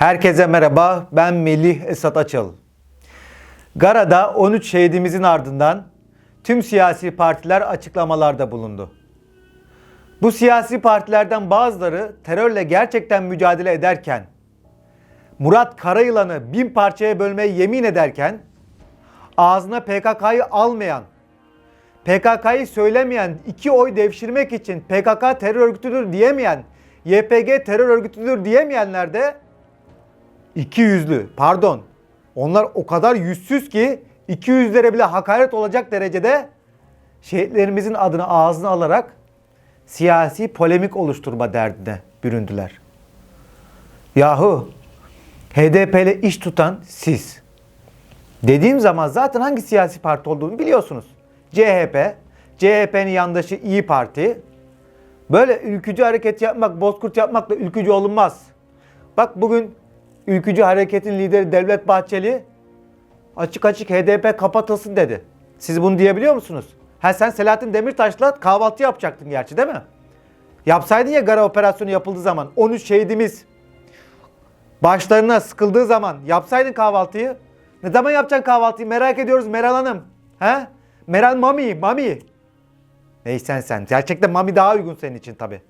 Herkese merhaba, ben Melih Esat Açıl. Gara'da 13 şehidimizin ardından tüm siyasi partiler açıklamalarda bulundu. Bu siyasi partilerden bazıları terörle gerçekten mücadele ederken, Murat Karayılan'ı bin parçaya bölmeye yemin ederken, ağzına PKK'yı almayan, PKK'yı söylemeyen, iki oy devşirmek için PKK terör örgütüdür diyemeyen, YPG terör örgütüdür diyemeyenler de İki yüzlü pardon. Onlar o kadar yüzsüz ki iki yüzlere bile hakaret olacak derecede şehitlerimizin adını ağzına alarak siyasi polemik oluşturma derdine büründüler. Yahu HDP ile iş tutan siz. Dediğim zaman zaten hangi siyasi parti olduğunu biliyorsunuz. CHP, CHP'nin yandaşı İyi Parti. Böyle ülkücü hareket yapmak, bozkurt yapmakla ülkücü olunmaz. Bak bugün ülkücü hareketin lideri Devlet Bahçeli açık açık HDP kapatılsın dedi. Siz bunu diyebiliyor musunuz? Ha sen Selahattin Demirtaş'la kahvaltı yapacaktın gerçi değil mi? Yapsaydın ya Gara operasyonu yapıldığı zaman 13 şehidimiz başlarına sıkıldığı zaman yapsaydın kahvaltıyı. Ne zaman yapacaksın kahvaltıyı merak ediyoruz Meral Hanım. He? Meral Mami, Mami. Neysen sen. Gerçekten Mami daha uygun senin için tabi.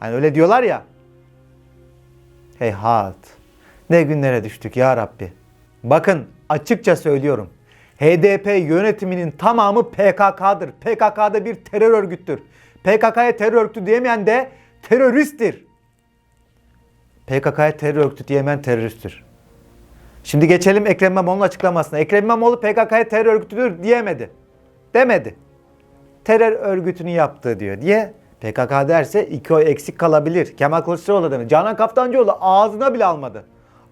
Hani öyle diyorlar ya. Heyhat. Ne günlere düştük ya Rabbi. Bakın açıkça söylüyorum. HDP yönetiminin tamamı PKK'dır. PKK'da bir terör örgüttür. PKK'ya terör örgütü diyemeyen de teröristtir. PKK'ya terör örgütü diyemeyen teröristtir. Şimdi geçelim Ekrem İmamoğlu'nun açıklamasına. Ekrem İmamoğlu PKK'ya terör örgütüdür diyemedi. Demedi. Terör örgütünü yaptı diyor diye PKK derse iki oy eksik kalabilir. Kemal Kılıçdaroğlu demedi. Canan Kaftancıoğlu ağzına bile almadı.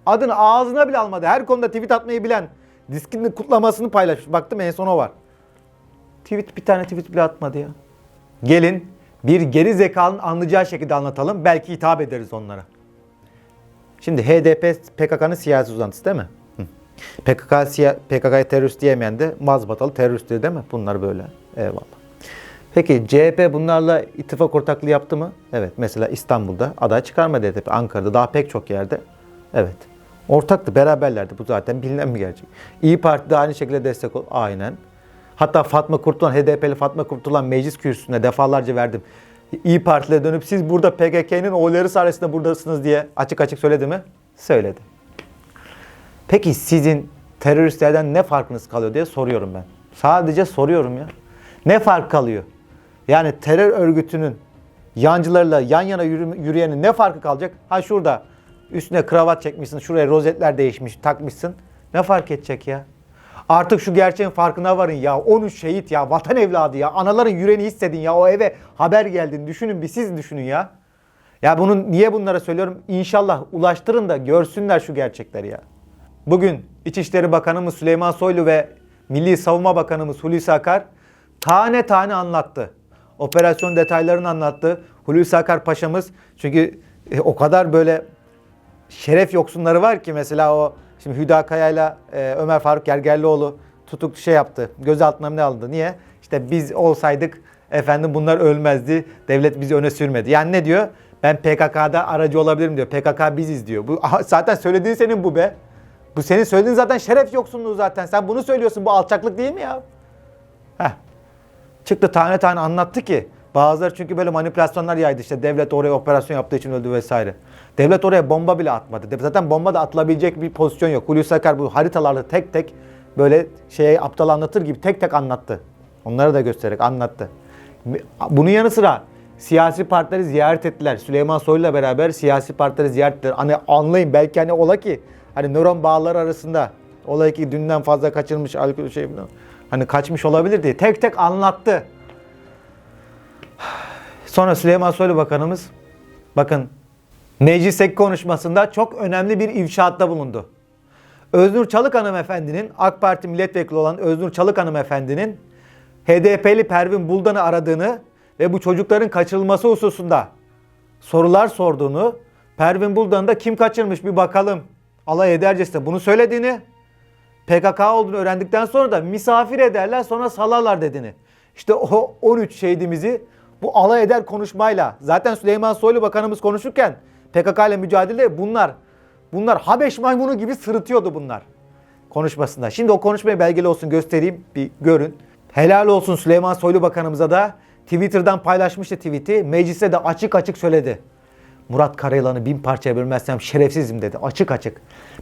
Adını ağzına bile almadı. Her konuda tweet atmayı bilen diskinin kutlamasını paylaşmış. Baktım en son o var. Tweet bir tane tweet bile atmadı ya. Gelin bir geri zekalının anlayacağı şekilde anlatalım. Belki hitap ederiz onlara. Şimdi HDP PKK'nın siyasi uzantısı değil mi? PKK PKK'ya terörist diyemeyen de mazbatalı teröristtir değil mi? Bunlar böyle. Eyvallah. Peki CHP bunlarla ittifak ortaklığı yaptı mı? Evet. Mesela İstanbul'da aday çıkarmadı HDP. Ankara'da daha pek çok yerde. Evet. Ortaktı, beraberlerdi. Bu zaten bilinen bir gerçek. İyi Parti de aynı şekilde destek ol. Aynen. Hatta Fatma Kurtulan, HDP'li Fatma Kurtulan meclis kürsüsüne defalarca verdim. İyi Parti'le dönüp siz burada PKK'nın oyları sayesinde buradasınız diye açık açık söyledi mi? Söyledi. Peki sizin teröristlerden ne farkınız kalıyor diye soruyorum ben. Sadece soruyorum ya. Ne fark kalıyor? Yani terör örgütünün yancılarıyla yan yana yürü- yürüyenin ne farkı kalacak? Ha şurada üstüne kravat çekmişsin, şuraya rozetler değişmiş, takmışsın. Ne fark edecek ya? Artık şu gerçeğin farkına varın ya. 13 şehit ya, vatan evladı ya. Anaların yüreğini hissedin ya. O eve haber geldin. Düşünün bir siz düşünün ya. Ya bunun niye bunlara söylüyorum? İnşallah ulaştırın da görsünler şu gerçekleri ya. Bugün İçişleri Bakanımız Süleyman Soylu ve Milli Savunma Bakanımız Hulusi Akar tane tane anlattı. Operasyon detaylarını anlattı. Hulusi Akar Paşa'mız çünkü e, o kadar böyle şeref yoksunları var ki mesela o şimdi Hüda Kaya ile e, Ömer Faruk Gergerlioğlu tutuk şey yaptı. Gözaltına ne alındı? Niye? İşte biz olsaydık efendim bunlar ölmezdi. Devlet bizi öne sürmedi. Yani ne diyor? Ben PKK'da aracı olabilirim diyor. PKK biziz diyor. Bu zaten söylediğin senin bu be. Bu senin söylediğin zaten şeref yoksunluğu zaten. Sen bunu söylüyorsun. Bu alçaklık değil mi ya? Heh. Çıktı tane tane anlattı ki bazıları çünkü böyle manipülasyonlar yaydı işte devlet oraya operasyon yaptığı için öldü vesaire. Devlet oraya bomba bile atmadı. Zaten bomba da atılabilecek bir pozisyon yok. Hulusi Akar bu haritalarda tek tek böyle şeye aptal anlatır gibi tek tek anlattı. Onları da göstererek anlattı. Bunun yanı sıra siyasi partileri ziyaret ettiler. Süleyman Soylu'yla beraber siyasi partileri ziyaret ettiler. Hani anlayın belki hani ola ki hani nöron bağları arasında olay ki dünden fazla kaçırmış alkol şey falan. Hani kaçmış olabilir diye tek tek anlattı. Sonra Süleyman Soylu Bakanımız bakın meclisteki konuşmasında çok önemli bir ifşaatta bulundu. Öznur Çalık hanımefendinin AK Parti milletvekili olan Öznur Çalık hanımefendinin HDP'li Pervin Buldan'ı aradığını ve bu çocukların kaçırılması hususunda sorular sorduğunu, Pervin Buldan'ı da kim kaçırmış bir bakalım alay edercesine bunu söylediğini, PKK olduğunu öğrendikten sonra da misafir ederler sonra salarlar dediğini. İşte o 13 şehidimizi bu alay eder konuşmayla zaten Süleyman Soylu Bakanımız konuşurken PKK ile mücadele bunlar Bunlar Habeş maymunu gibi sırıtıyordu bunlar konuşmasında. Şimdi o konuşmayı belgeli olsun göstereyim bir görün. Helal olsun Süleyman Soylu Bakanımıza da Twitter'dan paylaşmıştı tweet'i. Mecliste de açık açık söyledi. Murat Karayılan'ı bin parçaya bölmezsem şerefsizim dedi. Açık açık.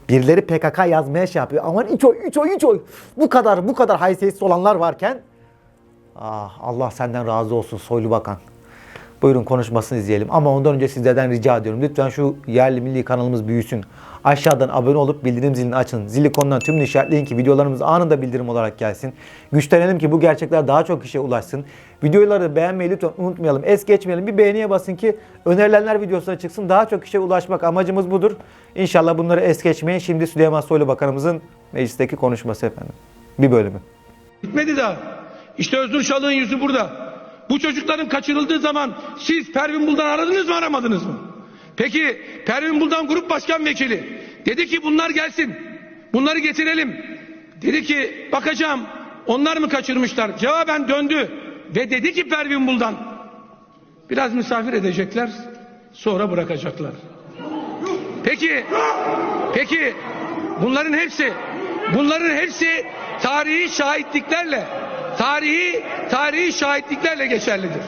Birileri PKK yazmaya şey yapıyor. Aman iç oy, iç oy, iç oy. Bu kadar, bu kadar haysiyetsiz olanlar varken ah Allah senden razı olsun Soylu Bakan. Buyurun konuşmasını izleyelim. Ama ondan önce sizlerden rica ediyorum. Lütfen şu yerli milli kanalımız büyüsün. Aşağıdan abone olup bildirim zilini açın. Zili konudan tüm işaretleyin ki videolarımız anında bildirim olarak gelsin. Güçlenelim ki bu gerçekler daha çok kişiye ulaşsın. Videoları beğenmeyi lütfen unutmayalım. Es geçmeyelim. Bir beğeniye basın ki önerilenler videosuna çıksın. Daha çok kişiye ulaşmak amacımız budur. İnşallah bunları es geçmeyin. Şimdi Süleyman Soylu Bakanımızın meclisteki konuşması efendim. Bir bölümü. Bitmedi daha. İşte Özgür Çalık'ın yüzü burada. Bu çocukların kaçırıldığı zaman siz Pervin Buldan aradınız mı aramadınız mı? Peki Pervin Buldan Grup Başkan Vekili dedi ki bunlar gelsin. Bunları getirelim. Dedi ki bakacağım onlar mı kaçırmışlar? Cevaben döndü ve dedi ki Pervin Buldan biraz misafir edecekler sonra bırakacaklar. Peki, peki bunların hepsi, bunların hepsi tarihi şahitliklerle, tarihi, tarihi şahitliklerle geçerlidir.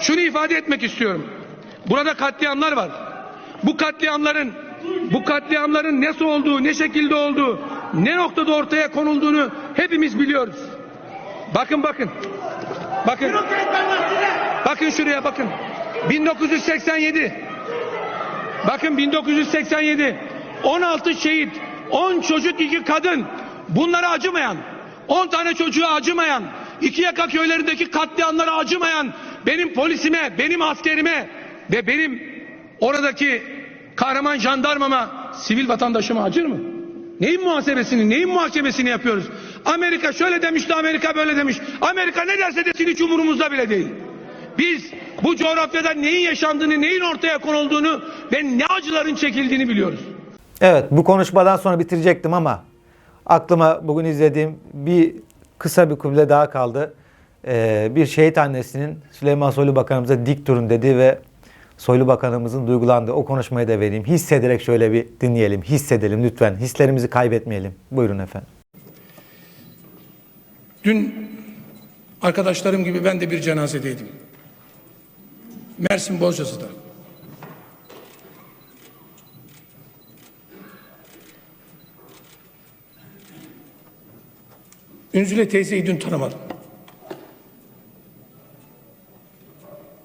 Şunu ifade etmek istiyorum. Burada katliamlar var. Bu katliamların, bu katliamların nasıl olduğu, ne şekilde olduğu, ne noktada ortaya konulduğunu hepimiz biliyoruz. Bakın bakın. Bakın. Bakın şuraya bakın. 1987 Bakın 1987 16 şehit 10 çocuk 2 kadın bunlara acımayan 10 tane çocuğa acımayan iki yaka köylerindeki katliamlara acımayan benim polisime benim askerime ve benim oradaki kahraman jandarmama sivil vatandaşıma acır mı? Neyin muhasebesini, neyin muhakemesini yapıyoruz? Amerika şöyle demişti, Amerika böyle demiş. Amerika ne derse desin hiç umurumuzda bile değil. Biz bu coğrafyada neyin yaşandığını, neyin ortaya konulduğunu ve ne acıların çekildiğini biliyoruz. Evet bu konuşmadan sonra bitirecektim ama aklıma bugün izlediğim bir kısa bir kuble daha kaldı. Ee, bir şehit annesinin Süleyman Soylu Bakanımıza dik durun dedi ve Soylu Bakanımızın duygulandığı o konuşmayı da vereyim. Hissederek şöyle bir dinleyelim. Hissedelim lütfen. Hislerimizi kaybetmeyelim. Buyurun efendim. Dün arkadaşlarım gibi ben de bir cenazedeydim. Mersin Bozcası'da. Ünzüle teyzeyi dün tanımadım.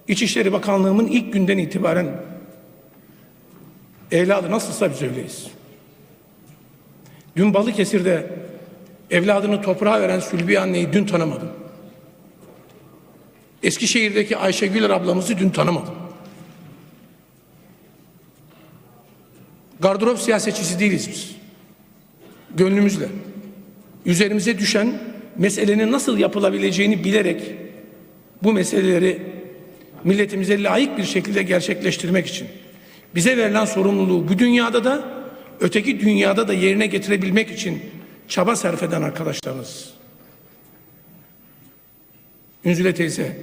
İçişleri Bakanlığımın ilk günden itibaren evladı nasılsa biz öyleyiz. Dün Balıkesir'de evladını toprağa veren Sülbiye anneyi dün tanımadım. Eskişehir'deki Ayşe Güler ablamızı dün tanımadım. Gardırop siyasetçisi değiliz biz. Gönlümüzle. Üzerimize düşen meselenin nasıl yapılabileceğini bilerek bu meseleleri milletimize layık bir şekilde gerçekleştirmek için bize verilen sorumluluğu bu dünyada da öteki dünyada da yerine getirebilmek için çaba sarf eden arkadaşlarınız. Ünzüle teyze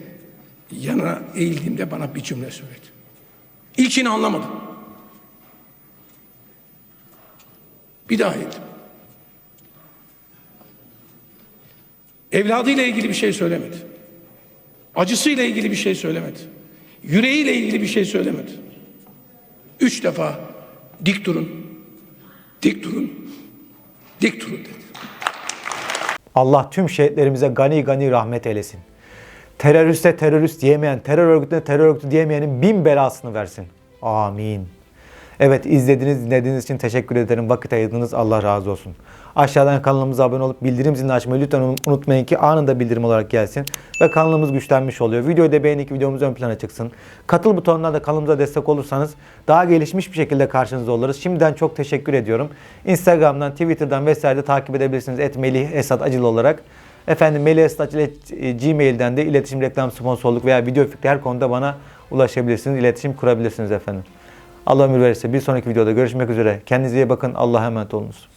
yana eğildiğimde bana bir cümle söyledi. İlkini anlamadım. Bir daha eğildim. Evladıyla ilgili bir şey söylemedi. Acısıyla ilgili bir şey söylemedi. Yüreğiyle ilgili bir şey söylemedi. Üç defa dik durun, dik durun, dik durun dedi. Allah tüm şehitlerimize gani gani rahmet eylesin. Teröriste terörist diyemeyen, terör örgütüne terör örgütü diyemeyenin bin belasını versin. Amin. Evet izlediğiniz, dinlediğiniz için teşekkür ederim. Vakit ayırdınız. Allah razı olsun. Aşağıdan kanalımıza abone olup bildirim zilini açmayı lütfen unutmayın ki anında bildirim olarak gelsin. Ve kanalımız güçlenmiş oluyor. Videoyu da beğenin ki videomuz ön plana çıksın. Katıl butonuna da kanalımıza destek olursanız daha gelişmiş bir şekilde karşınızda oluruz. Şimdiden çok teşekkür ediyorum. Instagram'dan, Twitter'dan vesaire de takip edebilirsiniz. Et Melih Esat Acılı olarak. Efendim Melih Esat Acılı e, de iletişim, reklam, sponsorluk veya video fikri her konuda bana ulaşabilirsiniz. İletişim kurabilirsiniz efendim. Allah ömür verirse bir sonraki videoda görüşmek üzere. Kendinize iyi bakın. Allah'a emanet olunuz.